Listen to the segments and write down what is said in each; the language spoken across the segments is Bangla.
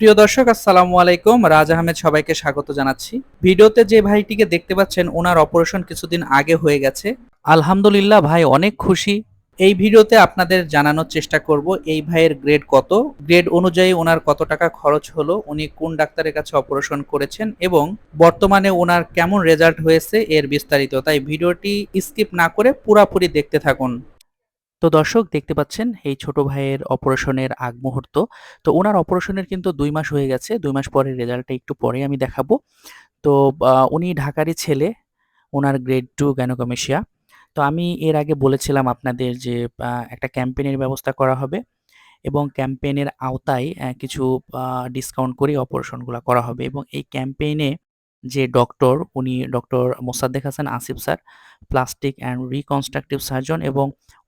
প্রিয় দর্শক, আসসালামু আলাইকুম। রাজ আহমেদ সবাইকে স্বাগত জানাচ্ছি। ভিডিওতে যে ভাইটিকে দেখতে পাচ্ছেন, ওনার অপারেশন কিছুদিন আগে হয়ে গেছে। আলহামদুলিল্লাহ ভাই, অনেক খুশি। এই ভিডিওতে আপনাদের জানানোর চেষ্টা করব, এই ভাইয়ের গ্রেড কত? গ্রেড অনুযায়ী ওনার কত টাকা খরচ হলো? উনি কোন ডাক্তারের কাছে অপারেশন করেছেন? এবং বর্তমানে ওনার কেমন রেজাল্ট হয়েছে? এর বিস্তারিত। তাই ভিডিওটি স্কিপ না করে পুরাপুরি দেখতে থাকুন। তো দর্শক, দেখতে পাচ্ছেন এই ছোট ভাইয়ের অপারেশনের আগ মুহূর্ত। তো ওনার অপারেশনের কিন্তু দুই মাস হয়ে গেছে। দুই মাস পরে রেজাল্টটা একটু পরে আমি দেখাবো। তো উনি ঢাকারই ছেলে, ওনার গ্রেড টু গ্যানোকমেশিয়া তো আমি এর আগে বলেছিলাম আপনাদের যে একটা ক্যাম্পেইনের ব্যবস্থা করা হবে এবং ক্যাম্পেইনের আওতায় কিছু ডিসকাউন্ট করে অপারেশনগুলো করা হবে এবং এই ক্যাম্পেইনে যে ডক্টর, উনি doctor Mosaddek Hasan Asif sir, plastic and reconstructive surgeon এবং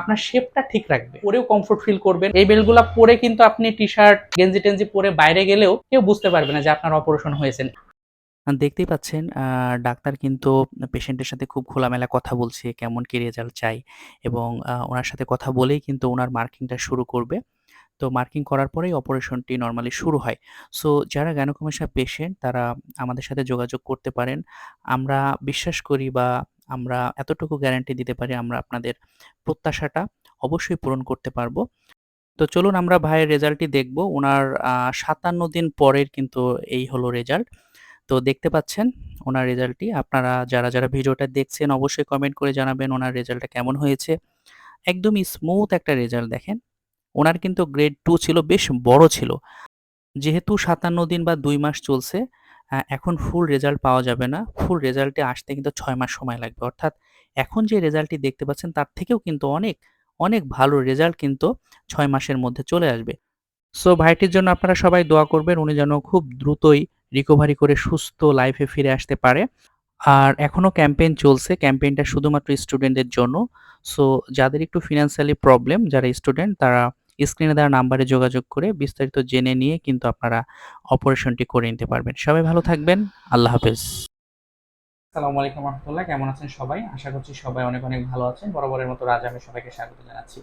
আপনার শেপটা ঠিক রাখবে। পরেও কমফোর্ট ফিল করবেন। এই বেল্টগুলা পরে কিন্তু আপনি টি শার্ট গেঞ্জি টেঞ্জি পরে বাইরে গেলেও কেউ বুঝতে পারবে না যে আপনার অপারেশন হয়েছে দেখতেই পাচ্ছেন ডাক্তার কিন্তু পেশেন্টের সাথে খুব খোলামেলা কথা বলছে, কেমন কি রেজাল্ট চাই এবং ওনার সাথে কথা বলেই কিন্তু ওনার মার্কিংটা শুরু করবে। তো মার্কিং করার পরেই অপারেশনটি নর্মালি শুরু হয়। সো যারা গ্যানোকমেশিয়া পেশেন্ট তারা আমাদের সাথে যোগাযোগ করতে পারেন। আমরা বিশ্বাস করি বা আমরা এতটুকু গ্যারান্টি দিতে পারি আমরা আপনাদের প্রত্যাশাটা অবশ্যই পূরণ করতে পারব। তো চলুন আমরা ভাইয়ের রেজাল্টটি দেখব। ওনার সাতান্ন দিন পরের কিন্তু এই হলো রেজাল্ট তো দেখতে পাচ্ছেন ওনার রেজাল্টটি আপনারা যারা যারা ভিডিওটা দেখছেন অবশ্যই কমেন্ট করে জানাবেন ওনার রেজাল্টটা কেমন হয়েছে। একদমই স্মুথ একটা রেজাল্ট দেখেন। ওনার কিন্তু গ্রেড টু ছিল, বেশ বড় ছিল। যেহেতু সাতান্ন দিন বা দুই মাস চলছে এখন ফুল রেজাল্ট পাওয়া যাবে না। ফুল রেজাল্টে আসতে কিন্তু ছয় মাস সময় লাগবে। অর্থাৎ এখন যে রেজাল্টটি দেখতে পাচ্ছেন, তার থেকেও কিন্তু অনেক অনেক ভালো রেজাল্ট কিন্তু ছয় মাসের মধ্যে চলে আসবে। সো ভাইটির জন্য আপনারা সবাই দোয়া করবেন, উনি যেন খুব দ্রুতই রিকভারি করে সুস্থ লাইফে ফিরে আসতে পারে। আর এখনও ক্যাম্পেইন চলছে ক্যাম্পেইনটা শুধুমাত্র স্টুডেন্টদের জন্য। সো যাদের একটু ফিনান্সিয়ালি প্রবলেম যারা স্টুডেন্ট তারা স্ক্রিনে দেওয়া নাম্বারে যোগাযোগ করে বিস্তারিত জেনে নিয়ে কিন্তু আপনারা অপারেশনটি করে নিতে পারবেন। সবাই ভালো থাকবেন। আল্লাহ হাফেজ। আসসালামু আলাইকুম রহমতুল্লাহ, কেমন আছেন সবাই? আশা করছি সবাই অনেক অনেক ভালো আছেন। বরাবরের মতো রাজ আমি সবাইকে স্বাগত জানাচ্ছি।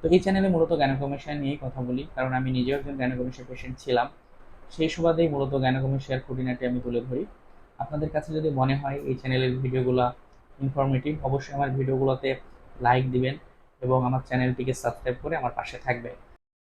তো এই চ্যানেলে মূলত গ্যানোকমেশিয়া নিয়েই কথা বলি, কারণ আমি নিজেও একজন গ্যানোকমেশিয়া পেশেন্ট ছিলাম। সেই সুবাদেই মূলত গ্যানোকমেশিয়ার খুঁটিনাটি আমি তুলে ধরি। আপনাদের কাছে যদি মনে হয় এই চ্যানেলের ভিডিওগুলো ইনফরমেটিভ অবশ্যই আমার ভিডিওগুলোতে লাইক দিবেন। এবং আমার চ্যানেলটিকে সাবস্ক্রাইব করে আমার পাশে থাকবেন